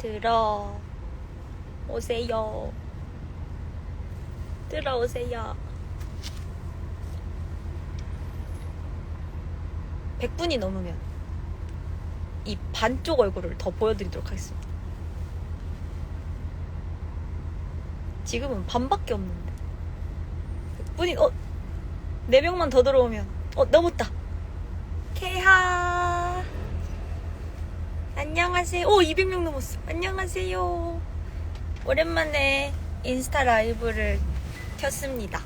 들어 오세요. 들어오세요. 100분이 넘으면 이 반쪽 얼굴을 더 보여드리도록 하겠습니다. 지금은 반밖에 없는데. 100분이, 어, 4명만 더 들어오면, 어, 넘었다. 케하. 안녕하세요. 오, 200명 넘었어. 안녕하세요. 오랜만에 인스타 라이브를 켰습니다.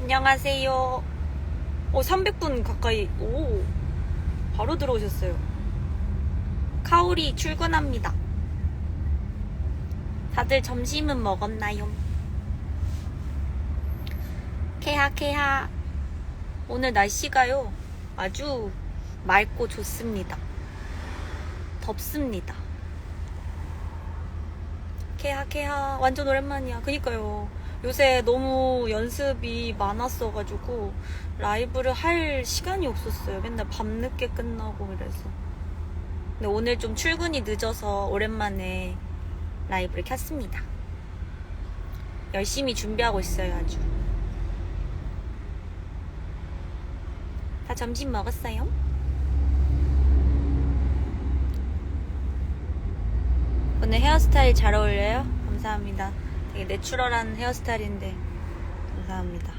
안녕하세요. 오, 300분 가까이, 오, 바로 들어오셨어요. 카오리 출근합니다. 다들 점심은 먹었나요? 케하, 케하. 오늘 날씨가요, 아주 맑고 좋습니다. 덥습니다. 케하 케하 완전 오랜만이야. 그니까요. 요새 너무 연습이 많았어가지고 라이브를 할 시간이 없었어요. 맨날 밤늦게 끝나고 이래서. 근데 오늘 좀 출근이 늦어서 오랜만에 라이브를 켰습니다. 열심히 준비하고 있어요, 아주. 다 점심 먹었어요? 오늘 헤어스타일 잘 어울려요? 감사합니다. 되게 내추럴한 헤어스타일인데 감사합니다.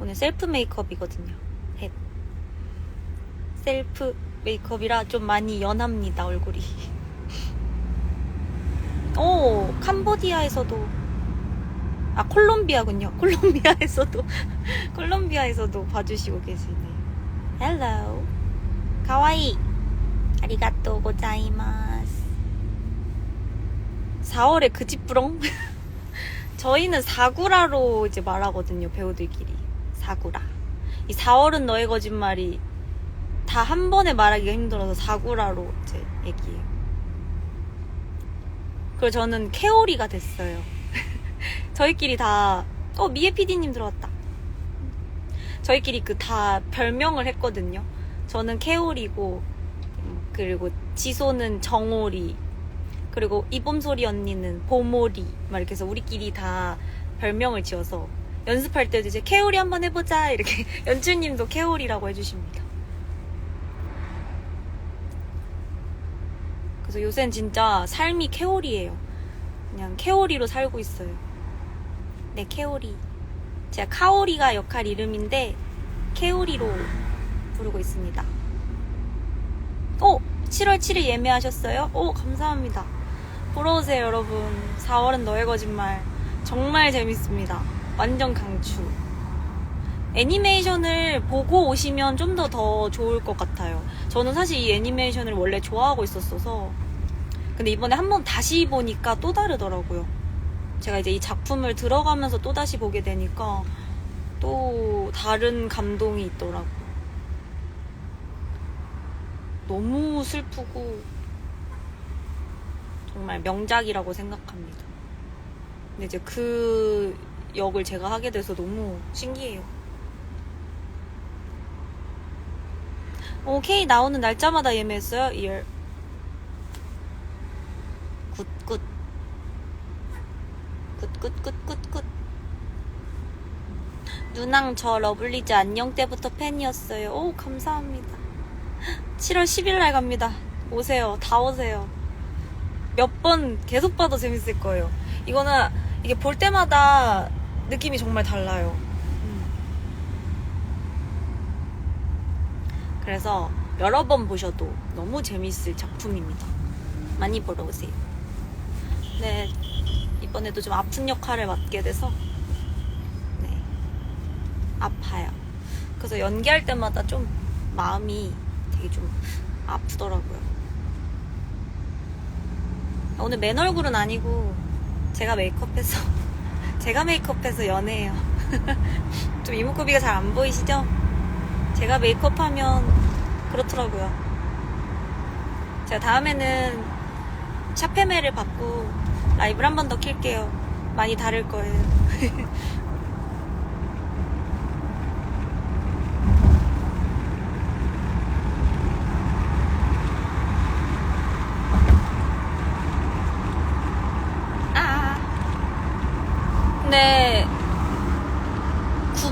오늘 셀프 메이크업이거든요. 헵. 셀프 메이크업이라 좀 많이 연합니다, 얼굴이. 오, 캄보디아에서도 아, 콜롬비아군요. 콜롬비아에서도 콜롬비아에서도 봐주시고 계시네. 헬로. 가와이. 아리가또 고자이마스. 4월에 그 집부렁? 저희는 사구라로 이제 말하거든요, 배우들끼리. 사구라. 이 4월은 너의 거짓말이 다 한 번에 말하기가 힘들어서 사구라로 이제 얘기해요. 그리고 저는 케오리가 됐어요. 저희끼리 다, 어, 미애 PD님 들어왔다. 저희끼리 그 다 별명을 했거든요. 저는 케오리고, 음, 그리고 지소는 정오리, 그리고 이봄소리 언니는 보모리 막 이렇게 해서 우리끼리 다 별명을 지어서 연습할 때도 이제 케오리 한번 해보자 이렇게 연주님도 케오리라고 해주십니다. 그래서 요새는 진짜 삶이 케오리예요. 그냥 케오리로 살고 있어요. 네, 케오리. 제가 카오리가 역할 이름인데 케오리로 부르고 있습니다. 오! 7월 7일 예매하셨어요? 오, 감사합니다. 보러 오세요, 여러분. 4월은 너의 거짓말. 정말 재밌습니다. 완전 강추. 애니메이션을 보고 오시면 좀더더 좋을 것 같아요. 저는 사실 이 애니메이션을 원래 좋아하고 있었어서. 근데 이번에 한번 다시 보니까 또 다르더라고요. 제가 이제 이 작품을 들어가면서 또 다시 보게 되니까 또 다른 감동이 있더라고요. 너무 슬프고 정말 명작이라고 생각합니다. 근데 이제 그 역을 제가 하게 돼서 너무 신기해요. 오케이 나오는 날짜마다 예매했어요. 예. 굿굿 굿굿굿굿굿 누낭 저 러블리즈 안녕 때부터 팬이었어요. 오 감사합니다. 7월 10일 날 갑니다. 오세요. 다 오세요. 몇 번 계속 봐도 재밌을 거예요. 이거는 이게 볼 때마다 느낌이 정말 달라요. 음. 그래서 여러 번 보셔도 너무 재밌을 작품입니다. 많이 보러 오세요. 네, 이번에도 좀 아픈 역할을 맡게 돼서 네, 아파요. 그래서 연기할 때마다 좀 마음이 되게 좀 아프더라고요. 오늘 맨 얼굴은 아니고 제가 메이크업해서 제가 메이크업해서 연해요. 좀 이목구비가 잘 안 보이시죠? 제가 메이크업하면 그렇더라고요. 제가 다음에는 샤페메를 받고 라이브를 한 번 더 킬게요. 많이 다를 거예요.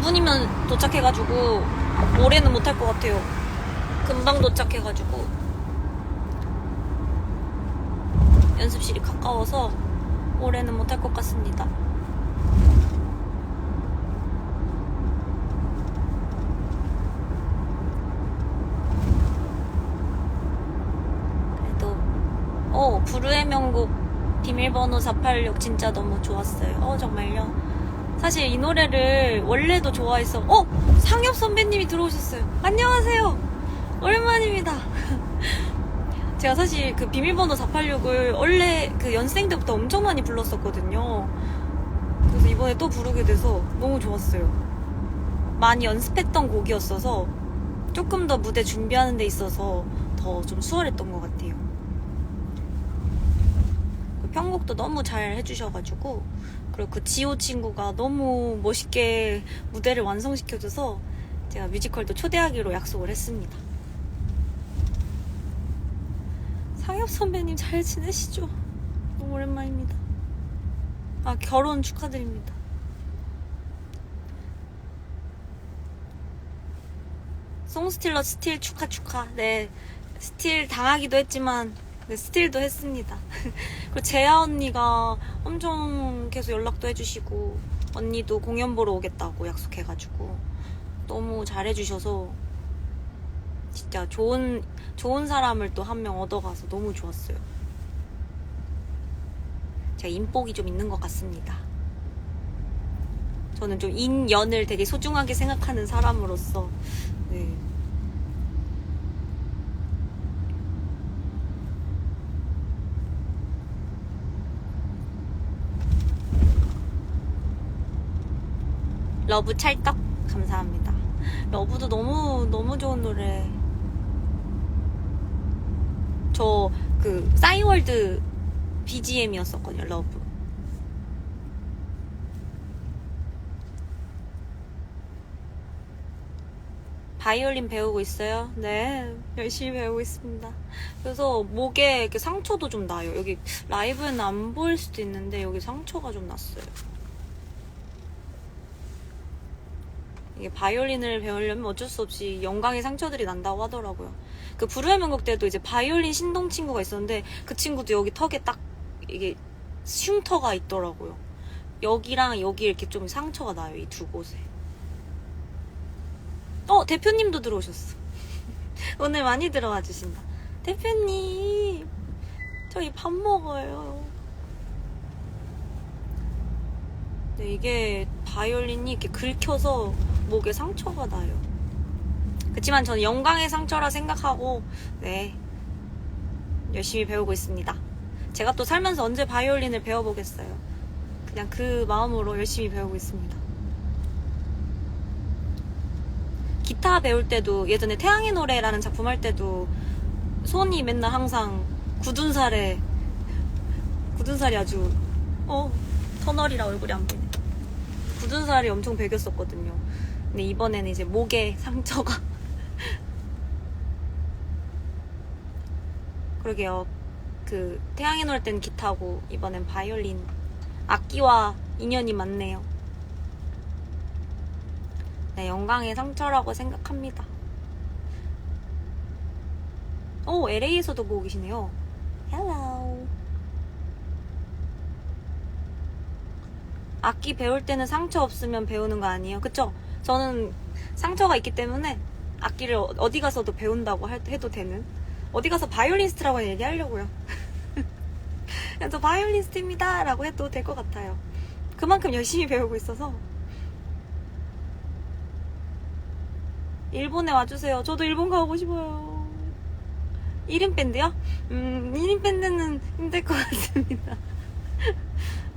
2분이면 도착해가지고 올해는 못할 것 같아요. 금방 도착해가지고 연습실이 가까워서 올해는 못할 것 같습니다. 그래도 어 부르의 명곡 비밀번호 486 진짜 너무 좋았어요. 어 정말요. 사실 이 노래를 원래도 좋아해서 어 상엽 선배님이 들어오셨어요. 안녕하세요. 오랜만입니다. 제가 사실 그 비밀번호 486을 원래 그 연습생 때부터 엄청 많이 불렀었거든요. 그래서 이번에 또 부르게 돼서 너무 좋았어요. 많이 연습했던 곡이었어서 조금 더 무대 준비하는 데 있어서 더 좀 수월했던 것 같아요. 그 편곡도 너무 잘 해주셔가지고 그리고 그 지호 친구가 너무 멋있게 무대를 완성시켜줘서 제가 뮤지컬도 초대하기로 약속을 했습니다. 상엽 선배님 잘 지내시죠? 너무 오랜만입니다. 아 결혼 축하드립니다. 송스틸러 스틸 축하 축하. 네 스틸 당하기도 했지만 네, 스틸도 했습니다. 그리고 재아 언니가 엄청 계속 연락도 해주시고 언니도 공연 보러 오겠다고 약속해가지고 너무 잘해주셔서 진짜 좋은 좋은 사람을 또 한 명 얻어가서 너무 좋았어요. 제가 인복이 좀 있는 것 같습니다. 저는 좀 인연을 되게 소중하게 생각하는 사람으로서 네. 러브 찰떡 감사합니다. 러브도 너무 너무 좋은 노래. 저 그 싸이월드 BGM이었었거든요. 러브. 바이올린 배우고 있어요? 네, 열심히 배우고 있습니다. 그래서 목에 이렇게 상처도 좀 나요. 여기 라이브는 안 보일 수도 있는데 여기 상처가 좀 났어요. 이게 바이올린을 배우려면 어쩔 수 없이 영광의 상처들이 난다고 하더라고요. 그 불후의 명곡 때도 이제 바이올린 신동 친구가 있었는데 그 친구도 여기 턱에 딱 이게 흉터가 있더라고요. 여기랑 여기 이렇게 좀 상처가 나요. 이 두 곳에. 어 대표님도 들어오셨어. 오늘 많이 들어와 주신다. 대표님 저희 밥 먹어요. 네, 이게 바이올린이 이렇게 긁혀서 목에 상처가 나요. 그렇지만 저는 영광의 상처라 생각하고 네 열심히 배우고 있습니다. 제가 또 살면서 언제 바이올린을 배워보겠어요. 그냥 그 마음으로 열심히 배우고 있습니다. 기타 배울 때도 예전에 태양의 노래라는 작품 할 때도 손이 맨날 항상 굳은 살에 굳은 살이 아주 어 터널이라 얼굴이 안 보이네. 굳은 살이 엄청 배겼었거든요. 근데 이번에는 이제 목에 상처가 그러게요. 그 태양의 노래 때는 기타고 이번엔 바이올린 악기와 인연이 많네요. 네, 영광의 상처라고 생각합니다. 오, LA에서도 보고 계시네요. Hello. 악기 배울 때는 상처 없으면 배우는 거 아니에요? 그쵸? 저는 상처가 있기 때문에 악기를 어- 어디 가서도 배운다고 할- 해도 되는 어디 가서 바이올리스트라고 얘기하려고요. 그냥 저 바이올리스트입니다 라고 해도 될 것 같아요. 그만큼 열심히 배우고 있어서 일본에 와주세요. 저도 일본 가고 싶어요. 1인 밴드요? 음, 1인 밴드는 힘들 것 같습니다.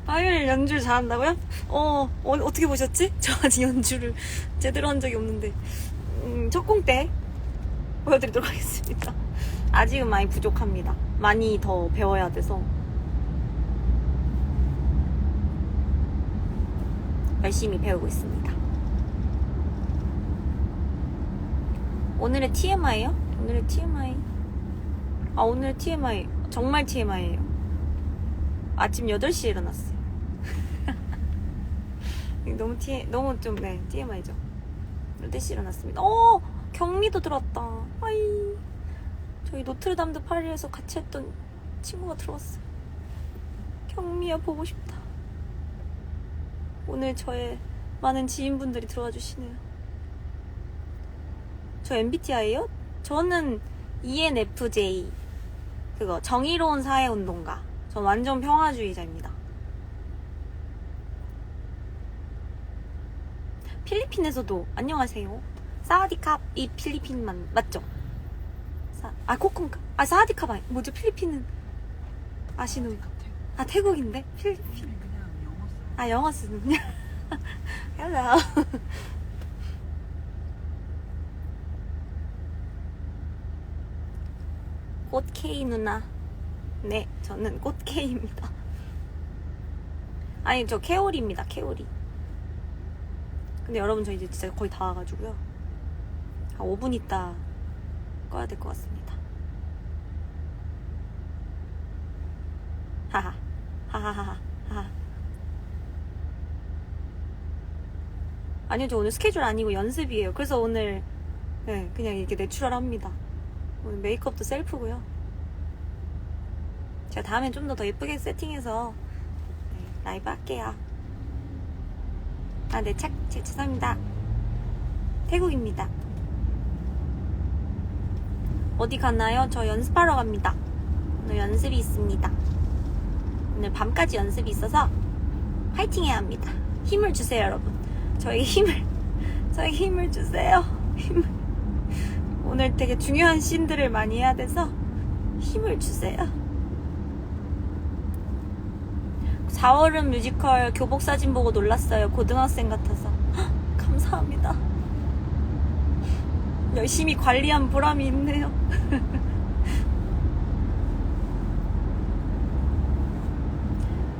바이올린 연주를 잘한다고요? 어, 어, 어떻게 보셨지? 저 아직 연주를 제대로 한 적이 없는데. 음, 첫공 때 보여드리도록 하겠습니다. 아직은 많이 부족합니다. 많이 더 배워야 돼서. 열심히 배우고 있습니다. 오늘의 TMI요? 오늘의 TMI. 아, 오늘의 TMI. 정말 TMI예요. 아침 8시에 일어났어요. 너무 T 너무 좀 네 TMI죠. 롯데시 일어났습니다. 어 경미도 들었다. 아이 저희 노트르담드 파리에서 같이 했던 친구가 들어왔어요. 경미야 보고 싶다. 오늘 저의 많은 지인분들이 들어와 주시네요. 저 MBTI요? 저는 ENFJ. 그거 정의로운 사회운동가. 전 완전 평화주의자입니다. 필리핀에서도 안녕하세요. 사와디캅 이 필리핀만 맞죠? 사, 아 코콘가? 아 사와디캅 아니 뭐죠? 필리핀은 아시는 아 태국인데 필리핀 그냥. 아 영어 쓰는 hello 꽃 K 누나 네 저는 꽃 K입니다 아니 저 케오리입니다 케오리 근데 여러분 저 이제 진짜 거의 다 와가지고요 한 5분 있다 꺼야 될 것 같습니다 하하 하하하하 하하 아니요, 저 오늘 스케줄 아니고 연습이에요. 그래서 오늘 네, 그냥 이렇게 내추럴합니다. 오늘 메이크업도 셀프고요. 제가 다음엔 좀 더 더 예쁘게 세팅해서 네, 라이브 할게요. 아, 네, 착, 제, 죄송합니다. 태국입니다. 어디 가나요? 저 연습하러 갑니다. 오늘 연습이 있습니다. 오늘 밤까지 연습이 있어서 화이팅 해야 합니다. 힘을 주세요, 여러분. 저에게 힘을, 저에게 힘을 주세요. 힘을. 오늘 되게 중요한 씬들을 많이 해야 돼서 힘을 주세요. 4월은 뮤지컬 교복 사진 보고 놀랐어요. 고등학생 같아서. 헉, 감사합니다. 열심히 관리한 보람이 있네요.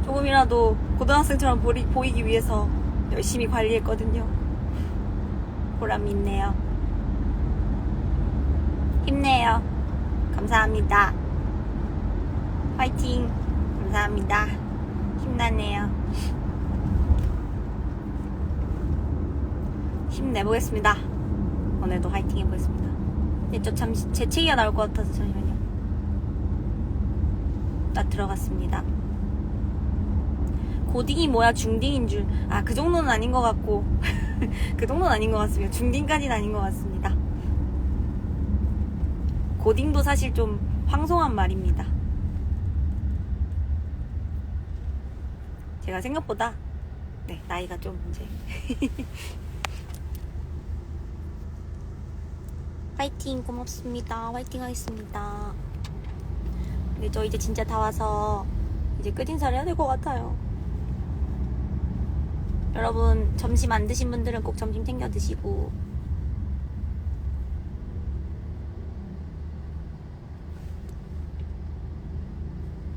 조금이라도 고등학생처럼 보리, 보이기 위해서 열심히 관리했거든요. 보람이 있네요. 힘내요. 감사합니다. 화이팅. 감사합니다. 힘나네요. 힘내보겠습니다. 오늘도 화이팅 해보겠습니다. 네, 저 잠시 재채기가 나올 것 같아서 잠시만요. 나 들어갔습니다. 고딩이 뭐야 중딩인 줄. 아, 그 정도는 아닌 것 같고. 그 정도는 아닌 것 같습니다. 중딩까지는 아닌 것 같습니다. 고딩도 사실 좀 황송한 말입니다. 제가 생각보다 네, 나이가 좀 이제 화이팅 고맙습니다. 화이팅 하겠습니다. 근데 저 이제 진짜 다 와서 이제 끝인사를 해야 될 것 같아요. 여러분 점심 안 드신 분들은 꼭 점심 챙겨 드시고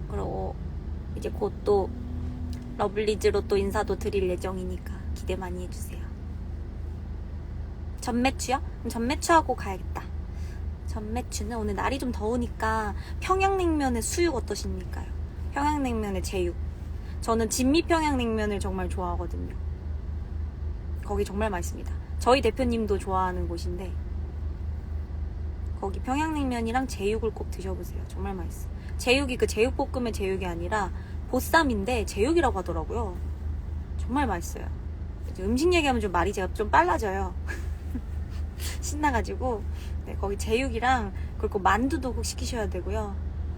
그리고 이제 곧또 러블리즈로 또 인사도 드릴 예정이니까 기대 많이 해주세요. 전매추요? 그럼 전매추하고 가야겠다. 전매추는 오늘 날이 좀 더우니까 평양냉면의 수육 어떠십니까요? 평양냉면의 제육. 저는 진미 평양냉면을 정말 좋아하거든요. 거기 정말 맛있습니다. 저희 대표님도 좋아하는 곳인데 거기 평양냉면이랑 제육을 꼭 드셔보세요. 정말 맛있어요. 제육이 그 제육볶음의 제육이 아니라 보쌈인데 제육이라고 하더라고요. 정말 맛있어요. 음식 얘기하면 좀 말이 제가 좀 빨라져요. 신나가지고 네, 거기 제육이랑 그리고 만두도 꼭 시키셔야 되고요.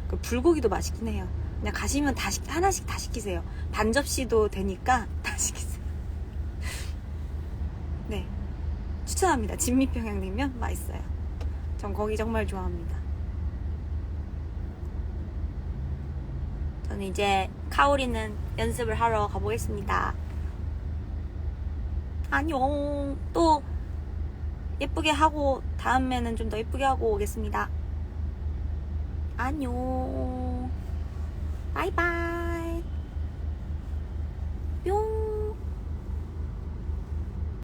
그 불고기도 맛있긴 해요. 그냥 가시면 다 시, 하나씩 다 시키세요. 반 접시도 되니까 다 시키세요. 네. 추천합니다. 진미평양냉면 맛있어요. 전 거기 정말 좋아합니다. 저는 이제 카오리는 연습을 하러 가보겠습니다. 안녕. 또 예쁘게 하고 다음에는 좀 더 예쁘게 하고 오겠습니다. 안녕. 바이바이. 뿅.